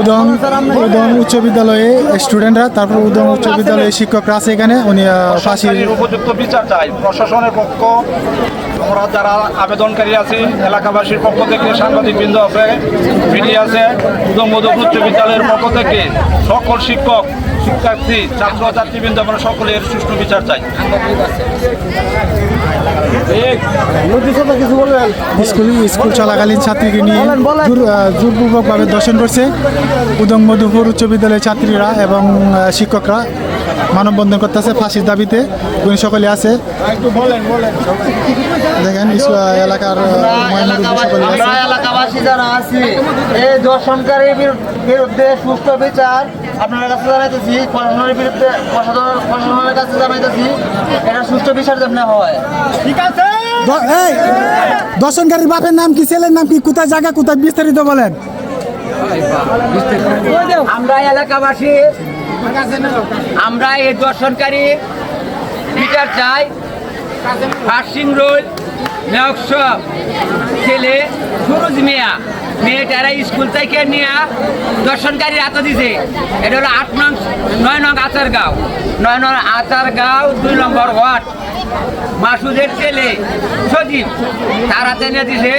উদং উদং উচ্চ বিদ্যালয়ে স্টুডেন্টরা তারপর উদং উচ্চ বিদ্যালয়ের শিক্ষকরা আছে এখানে, উনি ফাঁসির উপযুক্ত বিচার চাই। প্রশাসনের পক্ষ, আমরা যারা আবেদনকারী আছি, এলাকাবাসীর পক্ষ থেকে সাংবাদিক বৃন্দ আছে, মিডিয়া আছে উদমবোধ উচ্চ বিদ্যালয়ের পক্ষ থেকে সকল শিক্ষক শিক্ষার্থী ছাত্র ছাত্রীবৃন্দ আমরা সকলের সুষ্ঠু বিচার চাই। স্কুল স্কুল চলাকালীন ছাত্রীকে নিয়ে জোরপূর্বকভাবে দর্শন করছে। উদং মধুপুর উচ্চ বিদ্যালয়ের ছাত্রীরা এবং শিক্ষকরা মানববন্ধন করতেছে ফাঁসির দাবিতে। উনি সকলে আছে। দেখেন স্কুল, এলাকার সকলে এলাকাবাসী যারা আছি এই দর্শনকারীর বিরুদ্ধে সুস্থ বিচার আপনার কাছে জানাইতেছি প্রশাসনের বিরুদ্ধে প্রশাসন প্রশাসনের কাছে জানাইতেছি এটা সুস্থ বিচার যেমন হয়। ঠিক আছে? দর্শনকারীর বাপের নাম কি ছেলের নাম কি কোথায় জায়গা কোথায় বিস্তারিত বলেন? আমরা এলাকাবাসী আমরা এই দর্শনকারী বিচার চাই। ফার্সিং রোড ছেলে সুরজ মিয়া মেয়েটারা স্কুল থেকে নিয়ে দর্শনকারী হাতে দিছে। এটা হলো আট নং নয় নং আচার গাঁও নয় নং আচার গাঁও দুই নম্বর ওয়ার্ড। মাসুদের ছেলে সজীব তার হাতে নিয়ে দিছে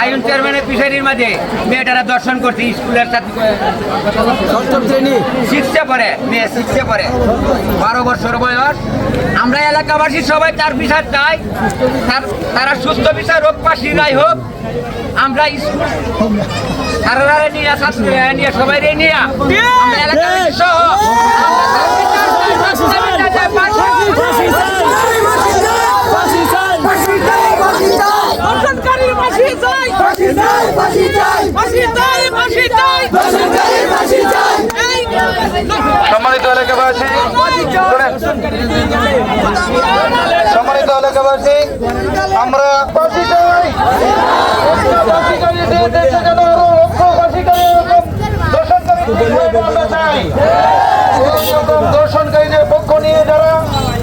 আইন চেয়ারম্যানের পিসারির মাঝে। মেয়েটারা দর্শন করছে স্কুলের সিক্সে পড়ে মেয়ে সিক্সে পড়ে বারো বছর বয়স। আমরা এলাকাবাসী সবাই তার বিচার চাই। তার সুস্থ বিচার হোক পাশি রায় হোক, আমরা স্কুল তারা নিয়ে নিয়ে, সবাই সম্মানিত এলাকাবাসী সম্মানিত এলাকাবাসী, আমরা দর্শনকারীদের পক্ষ নিয়ে যারা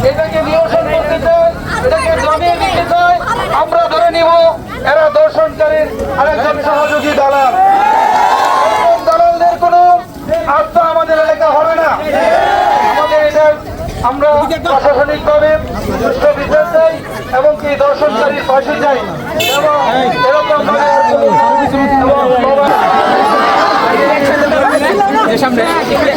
এটাকে নিয়ন্ত্রণ করতে চায়, এটাকে জানিয়ে দিতে চায়, আমরা ধরে নিব, এরা দর্শনকারীর আরেকজন সহযোগী দালাল। দালালদের কোনো আস্থা আমরা প্রশাসনিকভাবে সুষ্ঠু বিচার চাই এবং কি দর্শনকারীর পাশে যাই এবং এরকম এবং